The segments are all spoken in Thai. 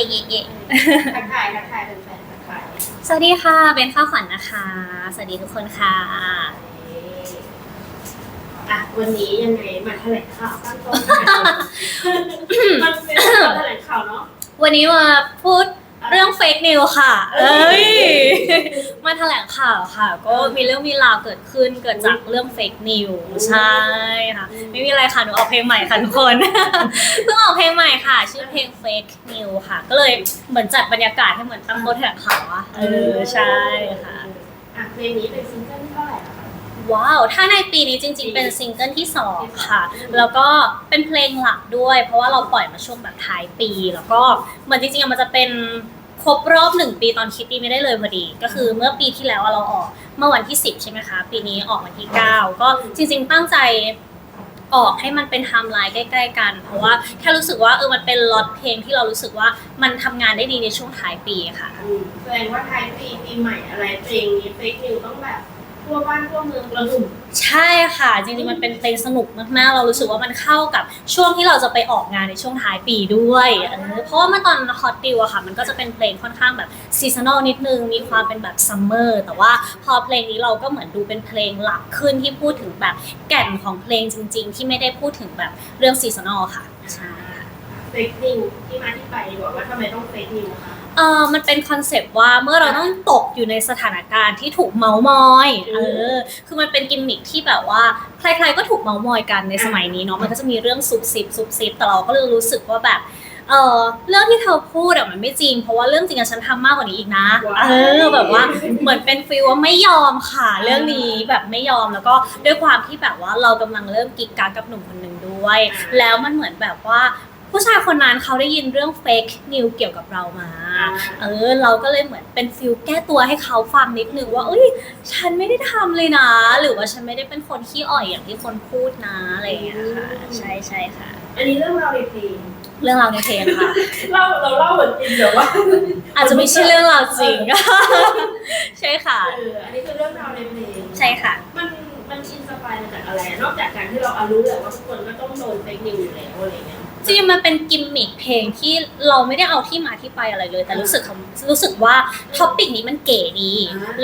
ย่เย่เย่ทักทายทักทายเป็นแฟนทักทายสวัสดีค่ะ เป็นข้าวขวัญนะคะ สวัสดีทุกคนค่ะ อะวันนี้ยังไงมาแถลงข่าวตั้งต้นมันเป็นการแถลงข่าวเนาะวันนี้มาพูด เรื่องเฟกนิวค่ะ เอ้ย มาแถลงข่าวค่ะ ก็มีเรื่องมีราวเกิดขึ้นเกิดจากเรื่องเฟกนิวใช่ค่ะ ไม่มีอะไรค่ะ หนูออกเพลงใหม่ค่ะทุกคน เพิ่งออกเพลงใหม่ค่ะ ชื่อเพลง Fake New ค่ะ ก็เลยเหมือนจัดบรรยากาศให้เหมือนตั้งโต๊ะแถลงข่าวอะเออ ใช่ค่ะ อะเพลงนี้เป็นซิงเกิลที่เท่าไหร่แล้วคะ ว้าว ถ้าในปีนี้จริงๆ เป็นซิงเกิลที่สองค่ะ แล้วก็เป็นเพลงหลักด้วย เพราะว่าเราปล่อยมาช่วงแบบท้ายปี แล้วก็เหมือนจริงๆอะมันจะเป็นครบรอบหนึ่งปีตอนคิดดีไม่ได้เลยพอดี ก็คือเมื่อปีที่แล้วอะเราออกเมื่อวันที่ 10 ใช่ไหมคะ ปีนี้ออกวันที่ 9 ก็จริง ๆ ตั้งใจออกให้มันเป็นไทม์ไลน์ใกล้ ๆ กัน เพราะว่าแค่รู้สึกว่าเออมันเป็นล็อตเพลงที่เรารู้สึกว่ามันทำงานได้ดีในช่วงท้ายปีค่ะอืมแสดงว่าไทยปีปีใหม่อะไรเพลงนี้เฟกนิวต้องแบบ ทั่วบ้านทั่วเมืองระหึ่มใช่ค่ะจริงๆมันเป็นเพลงสนุกมากๆ เรารู้สึกว่ามันเข้ากับช่วงที่เราจะไปออกงานในช่วงท้ายปีด้วยเออเพราะว่าเมื่อตอนฮอตดิวอะค่ะ มันก็จะเป็นเพลงค่อนข้างแบบซีซันอลนิดนึงมีความเป็นแบบซัมเมอร์แต่ว่าพอเพลงนี้เราก็เหมือนดูเป็นเพลงหลักขึ้นที่พูดถึงแบบแก่นของเพลงจริง ๆ ที่ไม่ได้พูดถึงแบบเรื่องซีซันอลค่ะใช่ค่ะเฟกนิวที่มาที่ไปดีกว่าว่าทำไมต้องเฟกนิวคะ เออมันเป็นคอนเซปต์ว่าเมื่อเราต้องตกอยู่ในสถานการณ์ที่ถูกเมาส์มอย เออ คือมันเป็นกิมมิคที่แบบว่าใครๆก็ถูกเมาส์มอยกันในสมัยนี้เนาะ มันก็จะมีเรื่องซุบซิบซุบซิบแต่เราก็เลยรู้สึกว่าแบบ เออเรื่องที่เธอพูดอะมันไม่จริง เพราะว่าเรื่องจริงอะฉันทำมากกว่านี้อีกนะ เออ แบบว่าเหมือนเป็นฟีลว่าไม่ยอมค่ะ เรื่องนี้แบบไม่ยอม แล้วก็ด้วยความที่แบบว่าเรากำลังเริ่มกิ๊กกักกับหนุ่มคนหนึ่งด้วย แล้วมันเหมือนแบบว่า ผู้ชายคนนั้นเขาได้ยินเรื่องเฟกนิวเกี่ยวกับเรามา เออ เราก็เลยเหมือนเป็นฟิลแก้ตัวให้เขาฟังนิดนึงว่า เอ้ย ฉันไม่ได้ทำเลยนะ หรือว่าฉันไม่ได้เป็นคนขี้อ่อยอย่างที่คนพูดนะอะไรอย่างเงี้ยค่ะ ใช่ใช่ค่ะ อันนี้เรื่องราวในเพลงเรื่องราวในเพลงค่ะเล่าเราเล่าเหมือนจริงเดี๋ยวว่า อาจจะไม่ใช่เรื่องราวจริง ใช่ค่ะเอออันนี้คือเรื่องราวในเพลง ใช่ค่ะ มันมันอินสปายมาจากอะไรอะนอกจากการที่เราอารู้แหละว่าทุกคนก็ต้องโดนเฟกนิวอยู่แล้วอะไรเงี้ย จริงๆมันเป็นกิมมิคเพลงที่เราไม่ได้เอาที่มาที่ไปอะไรเลย แต่รู้สึกรู้สึกว่าท็อปิกนี้มันเก๋ดี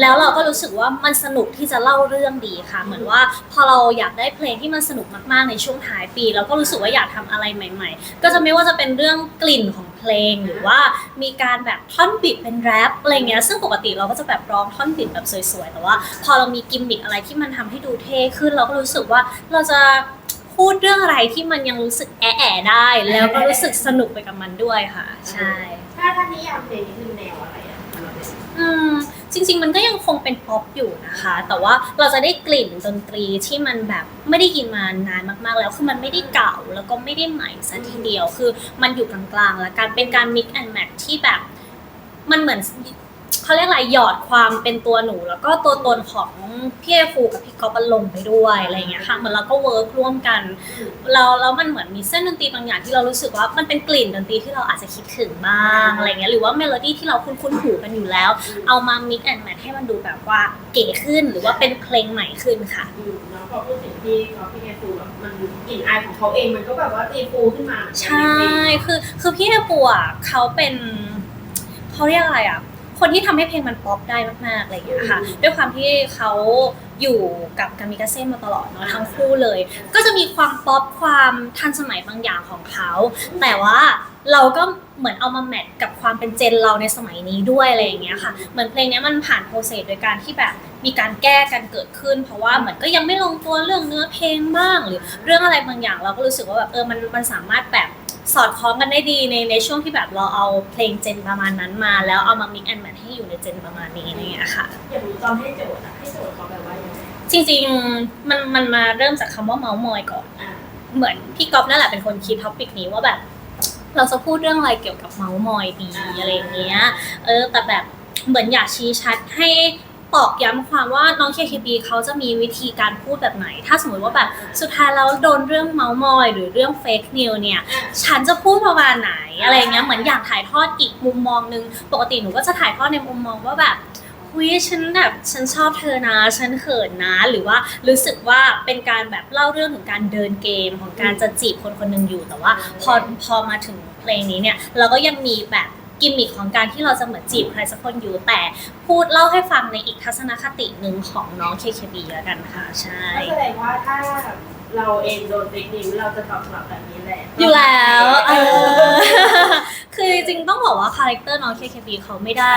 แล้วเราก็รู้สึกว่ามันสนุกที่จะเล่าเรื่องดีค่ะ เหมือนว่าพอเราอยากได้เพลงที่มันสนุกมากๆในช่วงท้ายปีเราก็รู้สึกว่าอยากทำอะไรใหม่ ๆ ก็จะไม่ว่าจะเป็นเรื่องกลิ่นของเพลงหรือว่ามีการแบบท่อนบิดเป็นแรปอะไรเงี้ยซึ่งปกติเราก็จะแบบร้องท่อนบิดแบบสวยๆแต่ว่า พอเรามีกิมมิคอะไรที่มันทำให้ดูเท่ขึ้นเราก็รู้สึกว่าเราจะ พูดเรื่องอะไรที่มันยังรู้สึกแอะๆได้ แล้วก็รู้สึกสนุกไปกับมันด้วยค่ะ ใช่ ถ้าท่านนิยามเพลงนี้คือแนวอะไรอะสำหรับเพลงอืมจริง ๆ มันก็ยังคงเป็นป๊อปอยู่นะคะ แต่ว่าเราจะได้กลิ่นดนตรีที่มันแบบไม่ได้ยินมานานมากๆแล้ว คือมันไม่ได้เก่าแล้วก็ไม่ได้ใหม่ซะทีเดียว คือมันอยู่กลางๆ แล้วการเป็นการ mix and match ที่แบบ มันเหมือน เขาเรียกอะไรหยอดความเป็นตัวหนู แล้วก็ตัวตนของพี่เอฟูกับพี่ก๊อฟมันลงไปด้วยอะไรอย่างเงี้ยค่ะเหมือนเราก็เวิร์กร่วมกันแล้วแล้วมันเหมือนมีเส้นดนตรีบางอย่างที่เรารู้สึกว่ามันเป็นกลิ่นดนตรีที่เราอาจจะคิดถึงบ้างอะไรเงี้ยหรือว่าเมโลดี้ที่เราคุ้นๆหูกันอยู่แล้ว เอามา mix and match ให้มันดูแบบว่าเก๋ขึ้นหรือว่าเป็นเพลงใหม่ขึ้นค่ะอืมแล้วพอพูดถึงที่เขาพี่แกฟูแบบมันกลิ่นอายของเขาเองมันก็แบบว่าตีฟูขึ้นมาใช่คือคือพี่เอปูอะเขาเป็นเขาเรียกอะไรอะ คนที่ทำให้เพลงมันป๊อปได้มากๆอะไรอย่างเงี้ยค่ะ ด้วยความที่เขาอยู่กับกามิกาเซ่มาตลอดเนาะทั้งคู่เลย ก็จะมีความป๊อปความทันสมัยบางอย่างของเขา แต่ว่าเราก็เหมือนเอามาแมทกับความเป็นเจนเราในสมัยนี้ด้วยอะไรอย่างเงี้ยค่ะ เหมือนเพลงเนี้ยมันผ่านโปรเซสโดยการที่แบบ มีการแก้กันเกิดขึ้น เพราะว่าเหมือนก็ยังไม่ลงตัวเรื่องเนื้อเพลงบ้าง หรือเรื่องอะไรบางอย่าง เราก็รู้สึกว่าแบบเออมันมันสามารถแบบสอดคล้องกันได้ดีในในช่วงที่แบบเราเอาเพลงเจนประมาณนั้นมา แล้วเอามา mix and match ให้อยู่ในเจนประมาณนี้อะไรอย่างเงี้ยค่ะอย่างตอนให้โจทย์อะให้โจทย์เขาแบบว่ายังไงจริงๆมันมันมาเริ่มจากคำว่าเมาส์มอยก่อนอ่าเหมือนพี่ก๊อฟนั่นแหละเป็นคนคิดท็อปิกนี้ว่าแบบ เราจะพูดเรื่องอะไรเกี่ยวกับเมาส์มอยดีอะไรอย่างเงี้ย เออ แต่แบบเหมือนอยากชี้ชัดให้ ตอกย้ำความว่าน้อง KKB เขาจะมีวิธีการพูดแบบไหน ถ้าสมมติว่าแบบสุดท้ายแล้วโดนเรื่องเมาส์มอย หรือเรื่องเฟกนิวเนี่ย ฉันจะพูดประมาณไหนอะไรเงี้ย เหมือนอยากถ่ายทอดอีกมุมมองนึง ปกติหนูก็จะถ่ายทอดในมุมมองว่าแบบหุยฉันแบบฉันชอบเธอนะ ฉันเขินนะ หรือว่ารู้สึกว่าเป็นการแบบเล่าเรื่องถึงการเดินเกมของการจะจีบคนคนหนึ่งอยู่แต่ว่าพอพอมาถึงเพลงนี้เนี่ย เราก็ยังมีแบบ กิมมิคของการที่เราจะเหมือนจีบใครสักคนอยู่แต่พูดเล่าให้ฟังในอีกทัศนคติหนึ่งของน้อง KKB แล้วกันค่ะใช่ก็แสดงว่าถ้าเราเองโดนเฟกนิวเราจะตอบกลับแบบนี้แหละอยู่แล้วเออ คือจริงต้องบอกว่าคาแรคเตอร์น้อง KKB เขาไม่ได้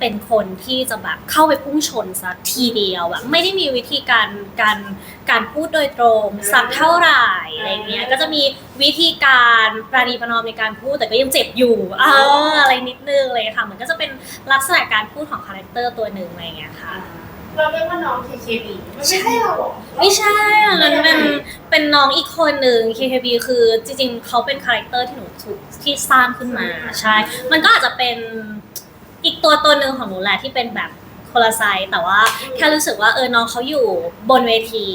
เป็นคนที่จะแบบเข้าไปพุ่งชนสักทีเดียวแบบไม่ได้มีวิธีการการการพูดโดยตรงสักเท่าไหร่อะไรเงี้ยก็จะมีวิธีการประนีประนอมในการพูดแต่ก็ยังเจ็บอยู่เอออะไรนิดนึงเลยค่ะเหมันก็จะเป็นลักษณะการพูดของคาแรคเตอร์ตัวหนึ่งอะไรเงี้ยค่ะ เราเรียกว่าน้อง KKB ไม่ใช่เราหรอไม่ใช่อันนั้นเป็นเป็นน้องอีกคนหนึ่ง KKB คือจริงๆ เขาเป็นคาแรคเตอร์ที่หนูถูกที่สร้างขึ้นมาใช่ มันก็อาจจะเป็นอีกตัวตัวหนึ่งของหนูแหละที่เป็นแบบคนละไซส์แต่ว่าแค่รู้สึกว่าเออน้องเขาอยู่บนเวที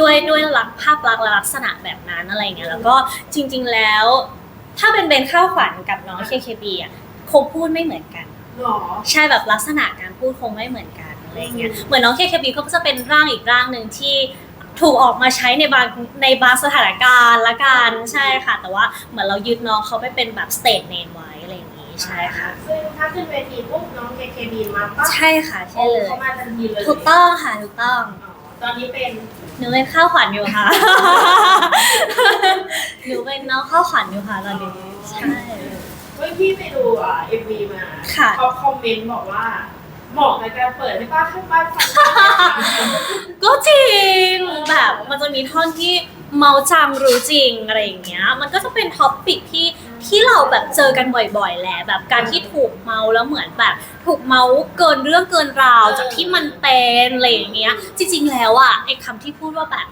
ด้วยด้วยลักษณ์ภาพลักษณ์และลักษณะแบบนั้นอะไรเงี้ยแล้วก็จริง ๆแล้ว ถ้าเป็นเบนข้าวขวัญกับน้อง KKB อะคงพูดไม่เหมือนกันหรอใช่แบบลักษณะการพูดคงไม่เหมือนกัน อะไรเงี้ยเหมือนน้องเคเคบีก็จะเป็นร่างอีกร่างหนึ่งที่ถูกออกมาใช้ในบางในบางสถานการณ์ละกันใช่ค่ะ แต่ว่าเหมือนเรายึดน้องเขาไปเป็นแบบสเตทเนมไว้อะไรอย่างงี้ใช่ค่ะ ซึ่งถ้าขึ้นเวทีปุ๊บน้อง KKB มาปั๊บใช่ค่ะใช่เลยเขามาทันทีเลยถูกต้องค่ะถูกต้องอ๋อตอนนี้เป็นหนูเป็นข้าวขวัญอยู่ค่ะหนูเป็นน้องข้าวขวัญอยู่ค่ะตอนนี้ใช่เมื่อพี่ไปดูอ่า MV มาค่ะเขาคอมเมนต์บอกว่า เหมาะในการเปิดให้ป้าให้ป้าฟังก็จริงแบบมันจะมีท่อนที่เมาจังรู้จริงอะไรอย่างเงี้ย มันก็จะเป็นท็อปปิกที่ที่เราแบบเจอกันบ่อยๆแหละแบบการที่ถูกเมาแล้วเหมือนแบบ ถูกเมาเกินเรื่องเกินราวจากที่มันเป็นอะไรอย่างเงี้ย จริง ๆ แล้วอะไอ้คำที่พูดว่าแบบ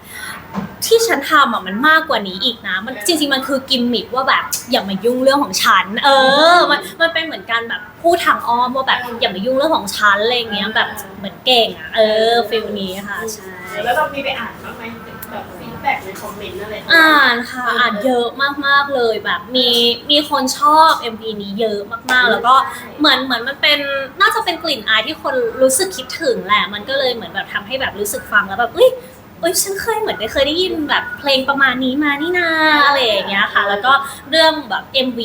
ที่ฉันทำอะมันมากกว่านี้อีกนะ มันจริงๆมันคือกิมมิคว่าแบบอย่ามายุ่งเรื่องของฉัน เออ มันมันเป็นเหมือนการแบบพูดทางอ้อมว่าแบบอย่ามายุ่งเรื่องของฉันอะไรอย่างเงี้ยแบบเหมือนเก่งอะเออฟิลนี้ค่ะใช่แล้วเรามีไปอ่านบ้างไหมแบบฟีดแบ็กในคอมเมนต์อะไรอ่านค่ะอ่านเยอะมากๆเลยแบบมีมีคนชอบ MV นี้เยอะมากๆ แล้วก็เหมือนเหมือนมันเป็นน่าจะเป็นกลิ่นอายที่คนรู้สึกคิดถึงแหละ มันก็เลยเหมือนแบบทำให้แบบรู้สึกฟังแล้วแบบเอ้ย เอ้ยฉันเคยเหมือนได้เคยได้ยินแบบเพลงประมาณนี้มานี่นาอะไรอย่างเงี้ยค่ะ แล้วก็เรื่องแบบ MV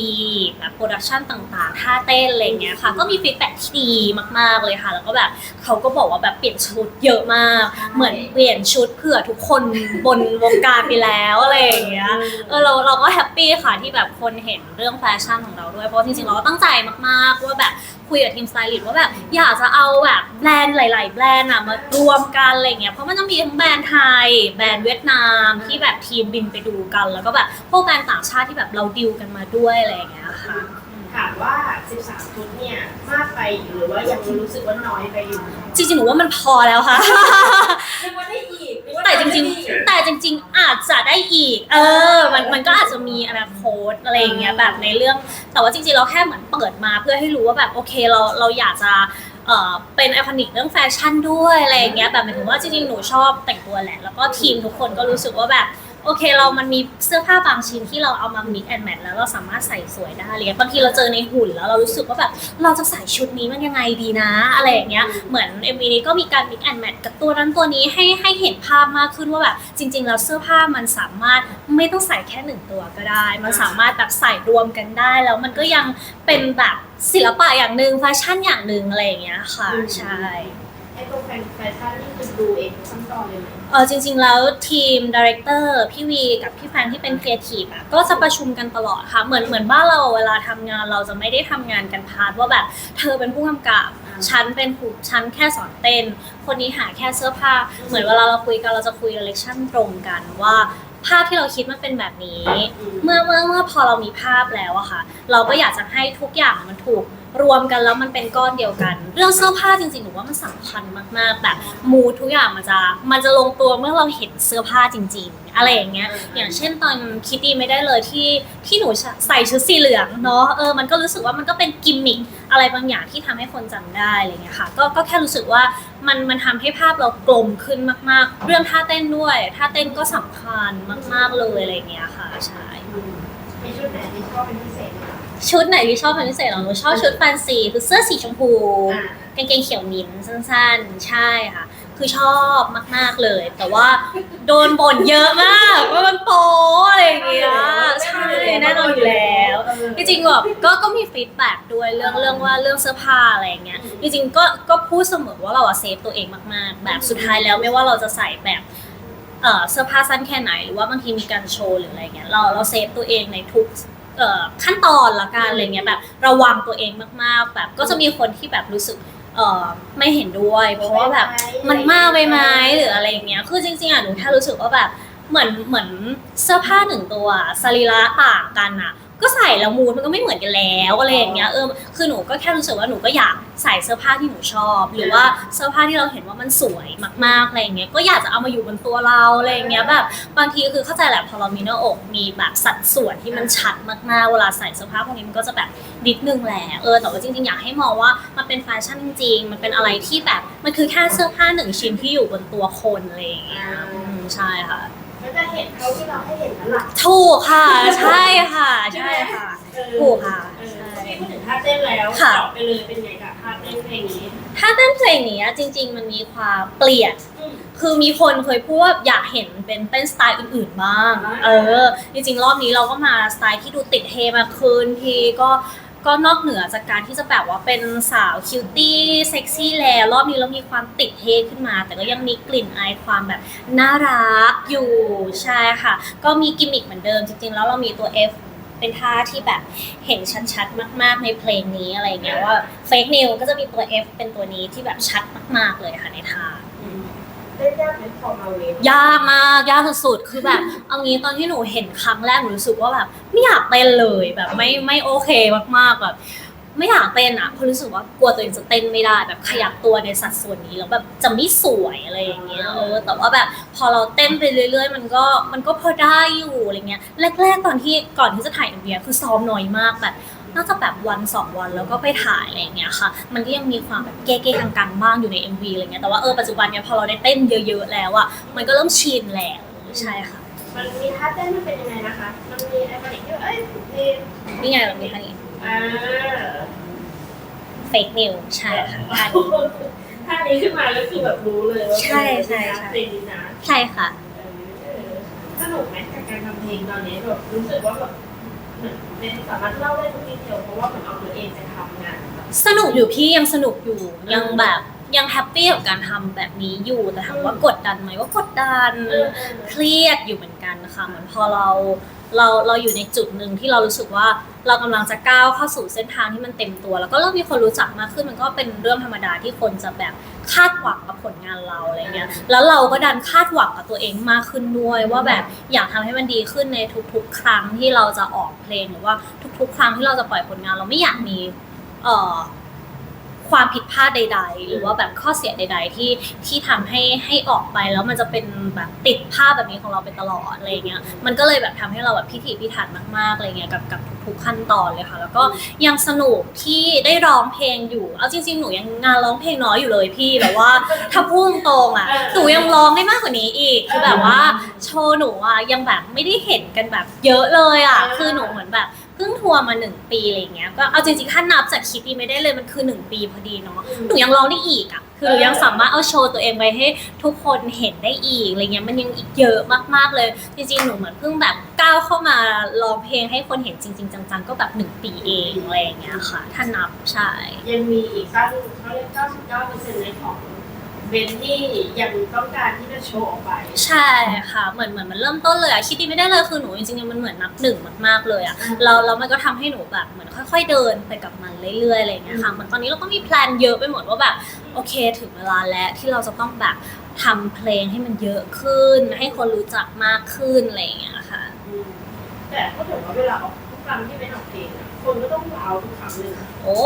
แบบโปรดักชันต่างๆท่าเต้นอะไรอย่างเงี้ยค่ะ ก็มีฟีดแบ็กที่ดีมากๆเลยค่ะ แล้วก็แบบเขาก็บอกว่าแบบเปลี่ยนชุดเยอะมาก เหมือนเปลี่ยนชุดเผื่อทุกคนบนวงการไปแล้วอะไรอย่างเงี้ยเออเราเราก็แฮปปี้ค่ะที่แบบคนเห็นเรื่องแฟชั่นของเราด้วยเพราะจริงๆเราก็ตั้งใจมากๆว่าแบบ คุยกับทีมสไตลิสต์ว่าแบบอยากจะเอาแบบแบรนด์หลาย ๆ แบรนด์อะมารวมกันอะไรเงี้ยเพราะมันจะมีทั้งแบรนด์ไทย แบรนด์เวียดนามที่แบบทีมบินไปดูกัน แล้วก็แบบพวกแบรนด์ต่างชาติที่แบบเราดิวกันมาด้วยอะไรอย่างเงี้ยค่ะถามว่า 13 ชุดเนี่ยมากไปหรือว่ายังรู้สึกว่าน้อยไปอยู่จริงๆหนูว่ามันพอแล้วค่ะนึกว่าได้อีกนึกว่า แต่จได้ริงอีกๆแต่จริง ๆ อาจจะได้อีก เออ มันมันก็อาจจะมีอนาคตอะไรอย่างเงี้ยแบบในเรื่อง แต่ว่าจริงๆ เราแค่เหมือนเปิดมาเพื่อให้รู้ว่าแบบโอเคเราเราอยากจะเอ่อเป็นไอคอนิกเรื่องแฟชั่นด้วยอะไรอย่างเงี้ยแบบหมายถึงว่าจริงๆ หนูชอบแต่งตัวแหละ แล้วก็ทีมทุกคนก็รู้สึกว่าแบบ โอเคเรามันมีเสื้อผ้าบางชิ้นที่เราเอามา mix and match แล้วเราสามารถใส่สวยได้อะไรเงี้ยบางทีเราเจอในหุ่นแล้วเรารู้สึกว่าแบบเราจะใส่ชุดนี้มันยังไงดีนะ อะไรอย่างเงี้ยเหมือน MV นี้ก็มีการ mix and match กับตัวนั้นตัวนี้ให้ให้เห็นภาพมากขึ้นว่าแบบจริง ๆ แล้วเสื้อผ้ามันสามารถไม่ต้องใส่แค่หนึ่งตัวก็ได้ มันสามารถแบบใส่รวมกันได้ แล้วมันก็ยังเป็นแบบศิลปะอย่างหนึ่งแฟชั่นอย่างหนึ่งอะไรอย่างเงี้ยค่ะใช่ ไอ้ตัวแฟนแฟชั่นนี่คือดูเองขั้นตอนเลยไหมเออจริง ๆ แล้วทีมดีเรคเตอร์พี่วีกับพี่แฟนที่เป็นครีเอทีฟอะก็จะประชุมกันตลอดค่ะ เหมือนเหมือนบ้านเราเวลาทำงานเราจะไม่ได้ทำงานกันพาร์ทว่าแบบ เธอเป็นผู้กำกับฉันเป็นผู้ฉันแค่สอนเต้น คนนี้หาแค่เสื้อผ้า เหมือนเวลาเราคุยกันเราจะคุยเ e เลชั่นตรงกันว่า ภาพที่เราคิดมันเป็นแบบนี้ เมื่อเมื่อเมื่อพอเรามีภาพแล้วอะค่ะ เราก็อยากจะให้ทุกอย่างมันถูก รวมกันแล้วมันเป็นก้อนเดียวกัน เรื่องเสื้อผ้าจริงๆหนูว่ามันสำคัญมากๆแบบมูดทุกอย่างมันจะมันจะลงตัวเมื่อเราเห็นเสื้อผ้าจริง ๆ อะไรอย่างเงี้ย อย่างเช่นตอนคิดดีไม่ได้เลยที่ที่หนูใส่ชุดสีเหลืองเนาะเออมันก็รู้สึกว่ามันก็เป็นกิมมิคอะไรบางอย่างที่ทำให้คนจำได้อะไรเงี้ยค่ะก็ก็แค่รู้สึกว่ามันมันทำให้ภาพเรากลมขึ้นมาก ๆ เรื่องท่าเต้นด้วยท่าเต้นก็สำคัญมาก ๆเลยอะไรเงี้ยค่ะใช่มีชุดไหนที่ชอบเป็นพิเศษไหมคะ ชุดไหนที่ชอบเป็นพิเศษเหรอหนูชอบชุดแฟนซีคือเสื้อสีชมพูอ่ากางเกงเขียวนิ้นสั้นๆ ใช่ค่ะ คือชอบมาก ๆเลย แต่ว่าโดนบ่นเยอะมากว่ามันโป๊อะไรอย่างเงี้ยใช่แน่นอนอยู่แล้วจริงๆแบบก็ก็มีฟีดแบ็กด้วยเรื่องเรื่องว่าเรื่องเสื้อผ้าอะไรอย่างเงี้ยจริงๆก็ก็พูดเสมอว่าเราอะเซฟตัวเองมากๆ แบบสุดท้ายแล้วไม่ว่าเราจะใส่แบบเอ่อเสื้อผ้าสั้นแค่ไหนหรือว่าบางทีมีการโชว์หรืออะไรเงี้ยเราเราเซฟตัวเองในทุกเอ่อ ขั้นตอนละกันอะไรเงี้ยแบบระวังตัวเองมากๆ แบบก็จะมีคนที่แบบรู้สึกเอ่อไม่เห็นด้วย เพราะว่าแบบมันมากไปไหมหรืออะไรอย่างเงี้ยคือจริงๆอะหนูแค่รู้สึกว่าแบบเหมือนเหมือนเสื้อผ้าหนึ่งตัวสรีระต่างกันอะ ก็ใส่แล้วมูดมันก็ไม่เหมือนกันแล้วอะไรอย่างเงี้ยเออคือหนูก็แค่รู้สึกว่าหนูก็อยากใส่เสื้อผ้าที่หนูชอบ หรือว่าเสื้อผ้าที่เราเห็นว่ามันสวยมากๆอะไรอย่างเงี้ยก็อยากจะเอามาอยู่บนตัวเราอะไรอย่างเงี้ยแบบบางทีคือเข้าใจแหละพอเรามีหน้าอกมีแบบสัดส่วนที่มันชัดมากๆเวลาใส่เสื้อผ้าพวกนี้มันก็จะแบบนิดนึงแหละเออแต่ว่าจริงๆอยากให้มองว่ามันเป็นแฟชั่นจริงๆมันเป็นอะไรที่แบบมันคือแค่เสื้อผ้าหนึ่งชิ้นที่อยู่บนตัวคนอะไรอย่างเงี้ยอืมใช่ค่ะ ก็จะเห็นเท่าที่เราให้เห็นนั่นแหละถูกค่ะ ใช่ค่ะ ใช่ค่ะถูกค่ะเออใช่พี่พูดถึงท่าเต้นแล้วค่ะเจาะไปเลยเป็นไงกับท่าเต้นเพลงนี้ถ้าเต้นเพลงนี้จริง ๆ มันมีความเปลี่ยน อืม คือมีคนเคยพูดว่าอยากเห็นเป็นเต้นสไตล์อื่นๆบ้าง อ่า เออ จริงๆ รอบนี้เราก็มาสไตล์ที่ดูติดเทมากขึ้นที่ก็ ก็นอกเหนือจากการที่จะแบบว่าเป็นสาวคิวตี้เซ็กซี่แล้วรอบนี้เรามีความติดเทขึ้นมา แต่ก็ยังมีกลิ่นอายความแบบน่ารักอยู่ใช่ค่ะ ก็มีกิมมิคเหมือนเดิมจริงๆ แล้วเรามีตัว F เป็นท่าที่แบบเห็นชัดๆ มาก ๆ ในเพลงนี้อะไรอย่างเงี้ยว่าเฟกนิวก็จะมีตัว F เป็นตัวนี้ที่แบบชัดมาก ๆ เลยค่ะในท่าเต้นยากเป็นฟอร์มาเวฟยากมากยากสุดๆคือแบบเอางี้ตอนที่หนูเห็นครั้งแรกหนูรู้สึกว่าแบบ ไม่อยากเต้นเลยแบบไม่ไม่โอเคมากๆแบบไม่อยากเต้นอะเพราะรู้สึกว่ากลัวตัวเองจะเต้นไม่ได้แบบขยับตัวในสัดส่วนนี้แล้วแบบจะไม่สวยอะไรอย่างเงี้ยเออแต่ว่าแบบพอเราเต้นไปเรื่อย ๆ มันก็มันก็พอได้อยู่อะไรเงี้ยแรกๆตอนที่ก่อนที่จะถ่ายเอ็มวีคือซ้อมน้อยมากแบบน่าจะแบบวันสองวันแล้วก็ไปถ่ายอะไรอย่างเงี้ยค่ะ มันก็ยังมีความแบบเก๊ๆกังๆบ้างอยู่ใน MV อะไรเงี้ยแต่ว่าเออปัจจุบันเนี่ยพอเราได้เต้นเยอะ ๆ แล้วอะมันก็เริ่มชินแล้วใช่ค่ะ มันมีท่าเต้นมันเป็นยังไงนะคะ มันมีไอคอนิกที่เอ้ยมีนี่ไงเรามีท่านี้อ่า fake news ใช่ค่ะท่านี้ท่านี้ขึ้นมาก็คือแบบรู้เลยว่าใช่ใช่ใช่เพลงนี้นะใช่ค่ะเออสนุกไหมกับการทำเพลงตอนนี้แบบรู้สึกว่าแบบเหมือนเป็นสามารถเล่าได้ทุกดีเทลเพราะว่าเหมือนเอาตัวเองไปทำงานแบบสนุกอยู่พี่ยังสนุกอยู่ยังแบบ ยังแฮปปี้กับการทำแบบนี้อยู่แต่ถามว่ากดดันไหมว่ากดดันเออเออเครียดอยู่เหมือนกันนะคะเหมือนพอเราเราเราอยู่ในจุดหนึ่งที่เรารู้สึกว่าเรากำลังจะก้าวเข้าสู่เส้นทางที่มันเต็มตัว แล้วก็เริ่มมีคนรู้จักมากขึ้นมันก็เป็นเรื่องธรรมดาที่คนจะแบบคาดหวังกับผลงานเราอะไรเงี้ยแล้วเราก็ดันคาดหวังกับตัวเองมากขึ้นด้วยว่าแบบอยากทำให้มันดีขึ้นในทุก ๆ ครั้งที่เราจะออกเพลงหรือว่าทุก ๆ ครั้งที่เราจะปล่อยผลงานเราไม่อยากมีเอ่อ ความผิดพลาดใด ๆ หรือว่าแบบข้อเสียใด ๆ ที่ที่ทำให้ให้ออกไปแล้วมันจะเป็นแบบติดภาพแบบนี้ของเราไปตลอดอะไรเงี้ยมันก็เลยแบบทำให้เราแบบพิถีพิถันมากๆอะไรเงี้ยกับกับทุกขั้นตอนเลยค่ะ แล้วก็ยังสนุกที่ได้ร้องเพลงอยู่ เอาจริง ๆ หนูยังงานร้องเพลงน้อยอยู่เลยพี่แต่ว่าถ้าพูดตรงๆอะหนูยังร้องได้มากกว่านี้อีกคือแบบว่าโชว์หนูอะยังแบบไม่ได้เห็นกันแบบเยอะเลยอะคือหนูเหมือนแบบ เพิ่งทัวร์มาหนึ่งปีอะไรเงี้ยก็เอาจริงๆถ้านับจากคลิปนี้ไม่ได้เลยมันคือหนึ่งปีพอดีเนาะหนูยังร้องได้อีกอะคือหนูยังสามารถเอาโชว์ตัวเองไปให้ทุกคนเห็นได้อีกอะไรเงี้ยมันยังอีกเยอะมากๆเลย จริงๆหนูเหมือนเพิ่งแบบก้าวเข้ามาร้องเพลงให้คนเห็นจริง ๆ จังๆ ก็แบบหนึ่งปีเองอะไรอย่างเงี้ยค่ะ ถ้านับใช่ยังมีอีกตั้งเขาเรียก99%ในของ เบนที่ยังต้องการที่จะโชว์ออกไป ใช่ค่ะ เหมือนเหมือนมันเริ่มต้นเลยอะคิดดีไม่ได้เลยคือหนูจริงๆมันเหมือนนับหนึ่งมากๆเลยอะเราแล้วมันก็ทำให้หนูแบบเหมือนค่อย ๆ เดินไปกับมันเรื่อยๆอะไรอย่างเงี้ยค่ะเหมือนตอนนี้เราก็มีแพลนเยอะไปหมดว่าแบบโอเค ถึงเวลาแล้วที่เราจะต้องแบบทำเพลงให้มันเยอะขึ้น ให้คนรู้จักมากขึ้นอะไรอย่างเงี้ยค่ะอืมแต่ก็ถือว่าเวลาออกทุกครั้งที่เป็นออกเพลงอะคนก็ต้องว้าวทุกครั้งเลยนะโอ้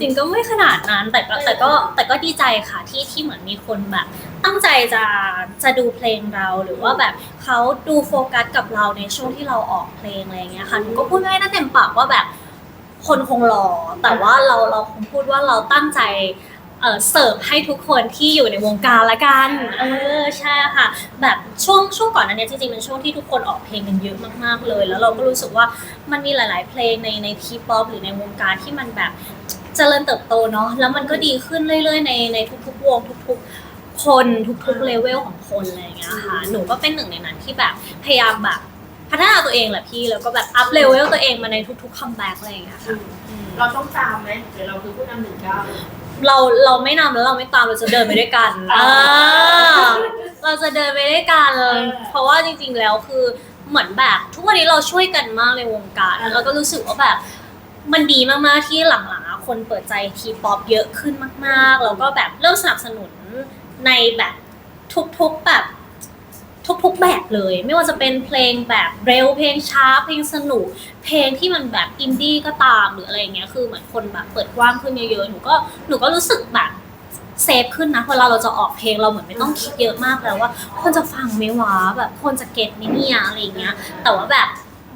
จริงก็ไม่ขนาดนั้น แต่ก็แต่ก็แต่ก็ดีใจค่ะที่ที่เหมือนมีคนแบบ ตั้งใจจะจะดูเพลงเราหรือว่าแบบเขาดูโฟกัสกับเราในช่วงที่เราออกเพลงอะไรอย่างเงี้ยค่ะหนูก็พูดไม่ได้เต็มปากว่าแบบคนคงรอ แต่ว่าเราเราคงพูดว่าเราตั้งใจเออเสิร์ฟให้ทุกคนที่อยู่ในวงการละกัน เออใช่ค่ะ แบบช่วงช่วงก่อนนั้นเนี่ยจริงๆเป็นช่วงที่ทุกคนออกเพลงกันเยอะมากๆเลย แล้วเราก็รู้สึกว่ามันมีหลาย ๆ เพลงในในทีป๊อปหรือในวงการที่มันแบบ เจริญเติบโตเนาะแล้วมันก็ดีขึ้นเรื่อยๆในในทุกๆวงทุกๆ คนทุกๆเลเวลของคนอะไรอย่างเงี้ยค่ะหนูก็เป็นหนึ่งในนั้นที่แบบพยายามแบบพัฒนาตัวเองแหละพี่แล้วก็แบบอัพเลเวลตัวเองมาในทุกๆคัมแบ็กอะไรอย่างเงี้ยค่ะอืมเราต้องตามไหมหรือเราคือผู้นำหนึ่งก้าวเราเราไม่นำแล้วเราไม่ตามเราจะเดินไปด้วยกันอ่าอ่าเราจะเดินไปด้วยกันเออเพราะว่าจริง ๆแล้วคือเหมือนแบบทุกวันนี้เราช่วยกันมากในวงการอ่าแล้วก็รู้สึกว่าแบบ มันดีมากๆที่หลังๆคนเปิดใจทีป๊อปเยอะขึ้นมากๆแล้วก็แบบเริ่มสนับสนุนในแบบทุกๆแบบทุกๆแบบเลย ไม่ว่าจะเป็นเพลงแบบเร็วเพลงช้าเพลงสนุก เพลงที่มันแบบอินดี้ก็ตามหรืออะไรเงี้ยคือเหมือนคนแบบเปิดกว้างขึ้นเยอะๆหนูก็หนูก็รู้สึกแบบเซฟขึ้นนะเวลาเราจะออกเพลงเราเหมือนไม่ต้องคิดเยอะมากแล้วว่า คนจะฟังไหมวะแบบคนจะเก็ตไหมเนี่ยอะไรเงี้ย แต่ว่าแบบ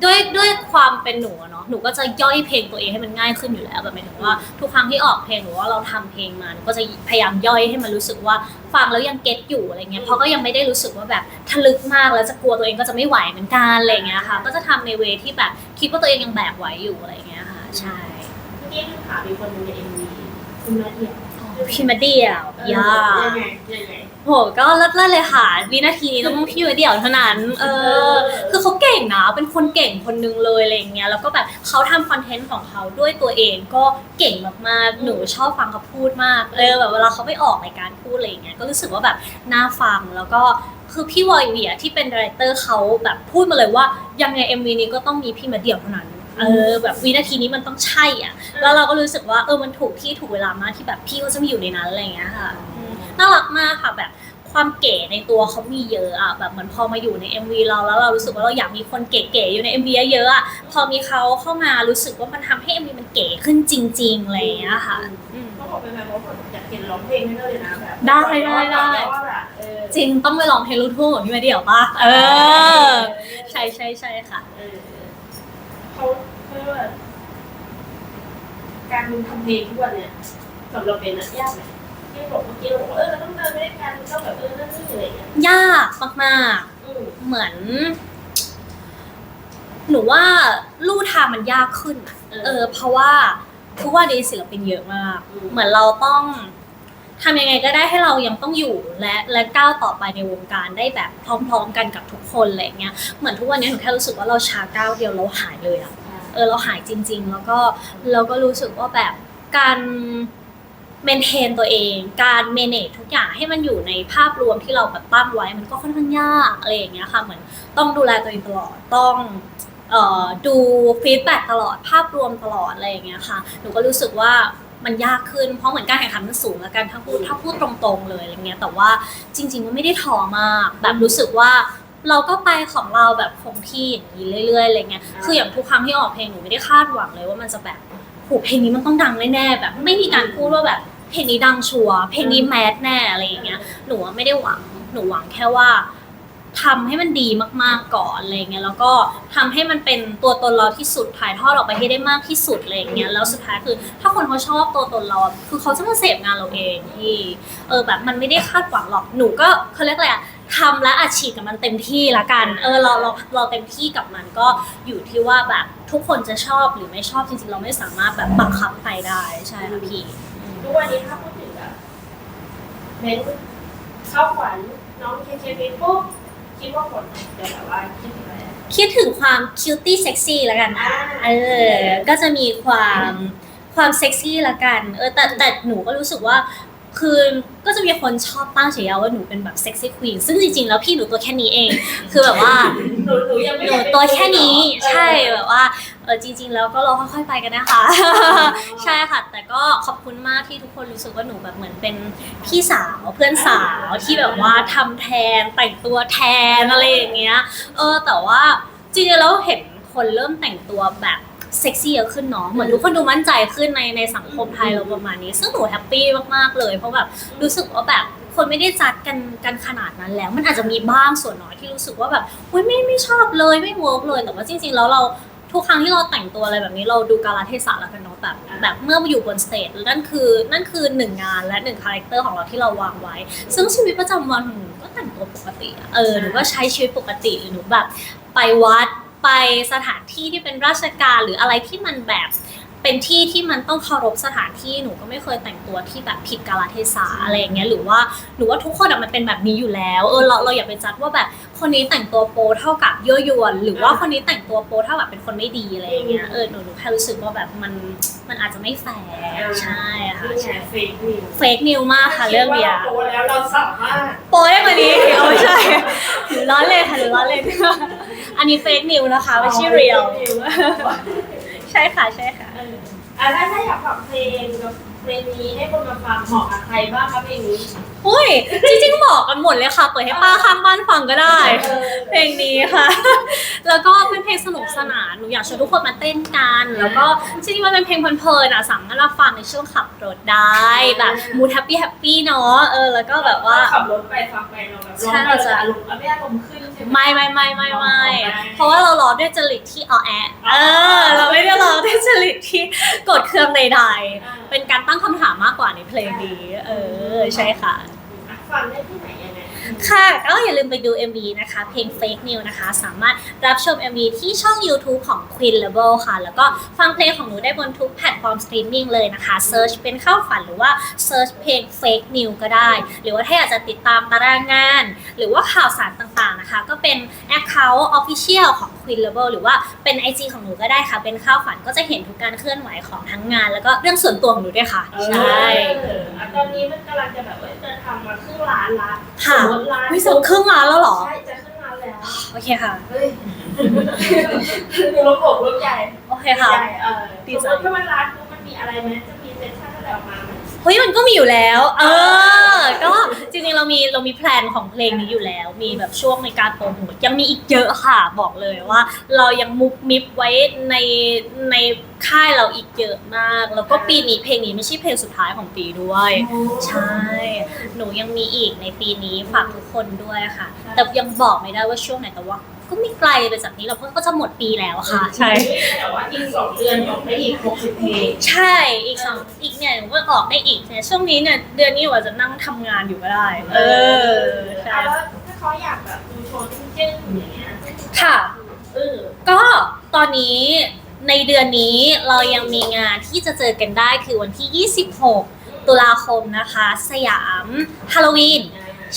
ด้วยด้วยความเป็นหนูอะเนาะหนูก็จะย่อยเพลงตัวเองให้มันง่ายขึ้นอยู่แล้วแบบหมายถึงว่าทุกครั้งที่ออกเพลงหรือว่าเราทำเพลงมาหนูก็จะพยายามย่อยให้มันรู้สึกว่าฟังแล้วยังเก็ตอยู่อะไรเงี้ยเพราะก็ยังไม่ได้รู้สึกว่าแบบทะลึกมากแล้วจะกลัวตัวเองก็จะไม่ไหวเหมือนกันอะไรเงี้ยค่ะก็จะทำในเวที่แบบคิดว่าตัวเองยังแบกไหวอยู่อะไรเงี้ยค่ะ ใช่ เมื่อกี้คือถามมีคนหนึงในเอ็มวีคุณนาเดีย วพี่มาเดียวยายังไงยังไง โหก็เลิศเลิศเลยค่ะ วินาทีนี้ต้องพี่มาเดียวเท่านั้น เออ คือเขาเก่งนะ เป็นคนเก่งคนนึงเลยอะไรอย่างเงี้ย แล้วก็แบบเขาทำคอนเทนต์ของเขาด้วยตัวเองก็เก่งมากๆ หนูชอบฟังเขาพูดมาก เออแบบเวลาเขาไปออกรายการพูดอะไรอย่างเงี้ย ก็รู้สึกว่าแบบน่าฟังแล้วก็คือพี่วอยเวียที่เป็นดีเรคเตอร์เขาแบบพูดมาเลยว่ายังไง MV นี้ก็ต้องมีพี่มาเดียวเท่านั้น เออแบบวินาทีนี้มันต้องใช่อะ แล้วเราก็รู้สึกว่าเออมันถูกที่ถูกเวลามากที่แบบพี่เขาจะมาอยู่ในนั้นอะไรอย่างเงี้ยค่ะอืมน่ารักมากค่ะแบบความเก๋ในตัวเขามีเยอะอะแบบเหมือนพอมาอยู่ใน MV เราแล้วเรารู้สึกว่าเราอยากมีคนเก๋ๆอยู่ใน MV เยอะๆอะพอมีเขาเข้ามารู้สึกว่ามันทำให้ MV มันเก๋ขึ้นจริงๆอะไรอย่างเงี้ยค่ะอืมก็บอกไปแบบว่าผมอยากเห็นร้องเพลงให้เลยนะแบบได้ได้ได้ว่าแบบเออจริงต้องไปลองเพลงลูกทุ่งของพี่มาเดี่ยวป่ะเออ ใช่ใช่ใช่ค่ะเออเขา เขาเรียกว่าการทำเพลงทุกวันเนี่ยสำหรับเป็นนะยากไหมที่บอกเมื่อกี้เราบอกว่าเออเราต้องเดินไปด้วยกันต้องแบบเออนั่นนี่อะไรอย่างเงี้ยยากมากอืมๆ เหมือน หนูว่าลู่ทางมันยากขึ้นอะเออ เพราะว่าทุกวันนี้ศิลปินเยอะมาก เหมือนเราต้องทำยังไงก็ได้ให้เรายังต้องอยู่และและก้าวต่อไปในวงการได้แบบพร้อม ๆ กันกับทุกคนอะไรเงี้ยเหมือนทุกวันนี้หนูแค่รู้สึกว่าเราช้าก้าวเดียวเราหายเลยอะ เออเราหายจริง ๆ แล้วก็เราก็รู้สึกว่าแบบการเมนเทนตัวเอง การเมเนจทุกอย่างให้มันอยู่ในภาพรวมที่เราแบบตั้งไว้มันก็ค่อนข้างยากอะไรอย่างเงี้ยค่ะเหมือนต้องดูแลตัวเองตลอดต้องออดูฟีดแบ็ตลอดภาพรวมตลอดอะไรอย่างเงี้ยค่ะหนูก็รู้สึกว่ามันยากขึ้นเพราะเหมือนการแข่งขันมันสูงแล้วกันถ้าพูดถ้าพูดตรงๆเลยอะไรเงี้ยแต่ว่าจริง ๆ มันไม่ได้ท้อมากแบบรู้สึกว่า เราก็ไปของเราแบบคงที่อย่างนี้เรื่อยๆอะไรเงี้ยคืออย่างทุกครั้งที่ออกเพลงหนูไม่ได้คาดหวังเลยว่ามันจะแบบโหเพลงนี้มันต้องดังแน่ๆแบบ ไม่มีการพูดว่าแบบเพลงนี้ดังชัวร์เพลงนี้แมสแน่อะไรอย่างเงี้ยหนูไม่ได้หวังหนูหวังแค่ว่าทำให้มันดีมากๆก่อนอะไรเงี้ยแล้วก็ทำให้มันเป็นตัวตนเราที่สุดถ่ายทอดออกไปให้ได้มากที่สุดอะไรเงี้ยแล้วสุดท้ายคือ ถ้าคนเขาชอบตัวตนเราคือเขาจะมาเสพงานเราเองที่เออแบบมันไม่ได้คาดหวังหรอกหนูก็เขาเรียกอะไรอะ ทำและอาชีพกับมันเต็มที่ละกัน เออเราเราเราเต็มที่กับมันก็อยู่ที่ว่าแบบทุกคนจะชอบหรือไม่ชอบจริงๆ เราไม่สามารถแบบบังคับใครได้ใช่ค่ะพี่ ทุกวันนี้ถ้าพูดถึงแบบเม้นเข้าขวัญน้องเคเคเม้นปุ๊บคิดว่าผลจะแบบว่าคิดถึงอะไร คิดถึงความคิวตี้เซ็กซี่ละกันค่ะอ่าเออ ก็จะมีความความเซ็กซี่ละกัน เออแต่แต่หนูก็รู้สึกว่า คือก็จะมีคนชอบตั้งฉายาว่าหนูเป็นแบบเซ็กซี่ควีนซึ่งจริงๆแล้วพี่หนูตัวแค่นี้เอง คือแบบว่าหนูหนูยังไม่หนูตัวแค่นี้ ใช่แบบว่าเออจริง ๆ แล้วก็เราค่อยๆไปกันนะคะ ใช่ค่ะ แต่ก็ขอบคุณมากที่ทุกคนรู้สึกว่าหนูแบบเหมือนเป็นพี่สาวเพื่อนสาวที่แบบว่าทำแทนแต่งตัวแทนอะไรอย่างเงี้ย เออแต่ว่าจริงๆแล้วเห็นคนเริ่มแต่งตัวแบบ เซ็กซี่เยอะขึ้นเนาะเหมือนทุกคนดูมั่นใจขึ้นในในสังคมไทยเราประมาณนี้ ซึ่งหนูแฮปปี้มากๆเลยเพราะแบบรู้สึกว่าแบบคนไม่ได้จัดกันกันขนาดนั้นแล้ว มันอาจจะมีบ้างส่วนน้อยที่รู้สึกว่าแบบอุ้ยไม่ไม่ชอบเลยไม่เวิร์กเลยแต่ว่าจริง ๆ แล้วเราทุกครั้งที่เราแต่งตัวอะไรแบบนี้เราดูกาลเทศะแล้วกันเนาะแบบแบบเมื่อมาอยู่บนสเตจนั่นคือนั่นคือหนึ่งงานและหนึ่งคาแรคเตอร์ของเราที่เราวางไว้ ซึ่งชีวิตประจำวันของหนูก็แต่งตัวปกติอะเออหนูก็ใช้ชีวิตปกติหรือหนูแบบไปวัด ไปสถานที่ที่เป็นราชการหรืออะไรที่มันแบบ เเป็นที่ที่มันต้องเคารพสถานที่หนูก็ไม่เคยแต่งตัวที่แบบผิดกาลเทศะอะไรอย่างเงี้ยหรือว่าหรือว่าทุกคนอะมันเป็นแบบนี้อยู่แล้วเออเราเราอย่าไปจัดว่าแบบคนนี้แต่งตัวโป๊เท่ากับยั่วยวน หรือว่าคนนี้แต่งตัวโป๊เท่ากับเป็นคนไม่ดีอะไรอย่างเงี้ยเออหนูหนูแค่รู้สึกว่าแบบมันมันอาจจะไม่แฟร์ใช่ค่ะนี่ไงเฟกนิวเฟกนิวมากค่ะเรื่องเบียร์โตแล้วเราสามารถโป๊ได้กว่านี้เอาไม่ใช่หรือล้อเล่นค่ะหรือล้อเล่นอันนี้เฟกนิวนะคะไม่ใช่เรียลใช่ค่ะใช่ค่ะเอะถ้าถ้าอยากฟังเพลงกับ เพลงนี้ให้คนมาฟังเหมาะกับใครบ้างคะเพลงนี้อุ้ยจริงๆบอกกันหมดเลยค่ะ เปิดให้ป้าข้างบ้านฟังก็ได้ เออเพลงนี้ค่ะ แล้วก็เป็นเพลงสนุกสนาน หนูอยากชวนทุกคนมาเต้นกัน แล้วก็จริงๆมันเป็นเพลงเพลินๆอะสามารถมาฟังในช่วงขับรถได้ แบบมูดแฮปปี้แฮปปี้เนาะ เออ แล้วก็แบบว่า ขับรถไปฟังไปเราแบบร้องไปจะอารมณ์ไม่อารมณ์ขึ้นใช่ไหม ไม่ไม่ไม่ไม่ไม่ได้เพราะว่าเราร้องด้วยจริตที่ออแอเออ เราไม่ได้ร้องด้วยจริตที่กดเครื่องใดๆเป็นการตั้งคำถามมากกว่าในเพลงนี้ เออใช่ค่ะอะ ฟังได้ที่ไหนยังไงค่ะก็อย่าลืมไปดู MV นะคะ เพลง Fake New นะคะ สามารถรับชม MV ที่ช่อง YouTube ของ Queen Level ค่ะ แล้วก็ฟังเพลงของหนูได้บนทุกแพลตฟอร์มสตรีมมิ่งเลยนะคะ Search เป็นเข้าฝันหรือว่า Search เพลง Fake New ก็ได้ หรือว่าถ้าอยากจะติดตามตารางงาน หรือว่าข่าวสารต่างๆนะคะ ก็เป็น Account Official ของ Queen Level หรือว่าเป็น IG ของหนูก็ได้ค่ะ เป็นข้าวฝันก็จะเห็นทุกการเคลื่อนไหวของทั้งงาน แล้วก็เรื่องส่วนตัวของหนูด้วยค่ะ ใช่ เอออะตอนนี้มันกำลังจะแบบว่าจะทำมาครึ่งล้านละค่ะ สมมติล้านวิสุดครึ่งล้านแล้วเหรอ ใช่จะครึ่งล้านแล้วโอเคค่ะ เฮ้ยคือรถอกรถใหญ่โอเคค่ะ ใหญ่เออดีสใจ มมติถ้ามันร้านปุ๊บมันมีอะไรไหมจะมีเซ็นชั่นอะไรออกมาไหม เฮ้ยมันก็มีอยู่แล้ว เออ ก็จริงๆเรามีเรามีแพลนของเพลงนี้อยู่แล้ว มีแบบช่วงในการโปรโมทยังมีอีกเยอะค่ะบอกเลยว่า เรายังมุกมิบไว้ในในค่ายเราอีกเยอะมาก แล้วก็ปีนี้เพลงนี้ไม่ใช่เพลงสุดท้ายของปีด้วย ใช่ หนูยังมีอีกในปีนี้ฝากทุกคนด้วยค่ะ แต่ยังบอกไม่ได้ว่าช่วงไหนแต่ว่า ก็ไม่ไกลไปจากนี้เราเพราะก็จะหมดปีแล้วค่ะ ใช่ แต่ว่าอีกสองเดือนออกได้อีกหกสิบเพลงใช่อีกสองอีกเนี่ยหนูก็ออกได้อีกเนี่ยช่วงนี้เนี่ยเดือนนี้หนูอาจจะนั่งทำงานอยู่ก็ได้ เออใช่แล้วถ้าเขาอยากแบบดูโชว์จึ้งๆอย่างเงี้ยค่ะ เออก็ตอนนี้ในเดือนนี้เรายังมีงานที่จะเจอกันได้คือวันที่ 26 ตุลาคมนะคะ สยามฮาโลวีน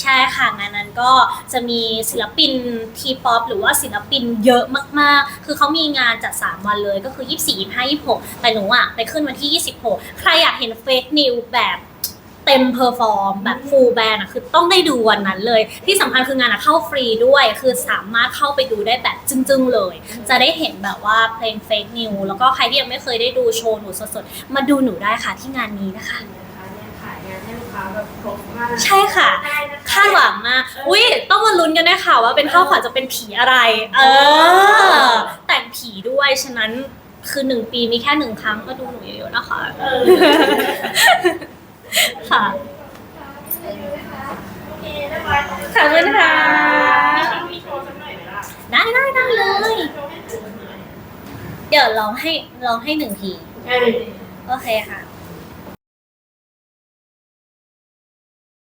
ใช่ค่ะงานนั้นก็จะมีศิลปินทีป๊อปหรือว่าศิลปินเยอะมากๆ คือเขามีงานจัด 3 วันเลยก็คือ 24 25 26 แต่หนูอะไปขึ้นวันที่ 26 ใครอยากเห็นเฟกนิวแบบเต็มเพอร์ฟอร์มแบบฟูลแบนอะคือต้องได้ดูวันนั้นเลย ที่สำคัญคืองานอะเข้าฟรีด้วย คือสามารถเข้าไปดูได้แบบจึ้งๆเลย จะได้เห็นแบบว่าเพลงเฟกนิวแล้วก็ใครที่ยังไม่เคยได้ดูโชว์หนูสดๆ มาดูหนูได้ค่ะที่งานนี้นะคะ นะคะเนี่ยขายงานให้ลูกค้าแบบครบ ใช่ค่ะได้นะคะคาดหวังมากอุ้ยต้องมาลุ้นกันด้วยค่ะว่าเป็นข้าวขวัญจะเป็นผีอะไร เออ แต่งผีด้วยฉะนั้นคือหนึ่งปีมีแค่หนึ่งครั้งก็ดูหนูเยอะๆนะคะเออค่ะโอเคเรียบร้อยขอบคุณค่ะมีโชว์สักหน่อยไหมล่ะได้ได้ได้เลยโชว์ให้ดูสักหน่อยเดี๋ยวร้องให้ร้องให้หนึ่งทีเออโอเคค่ะ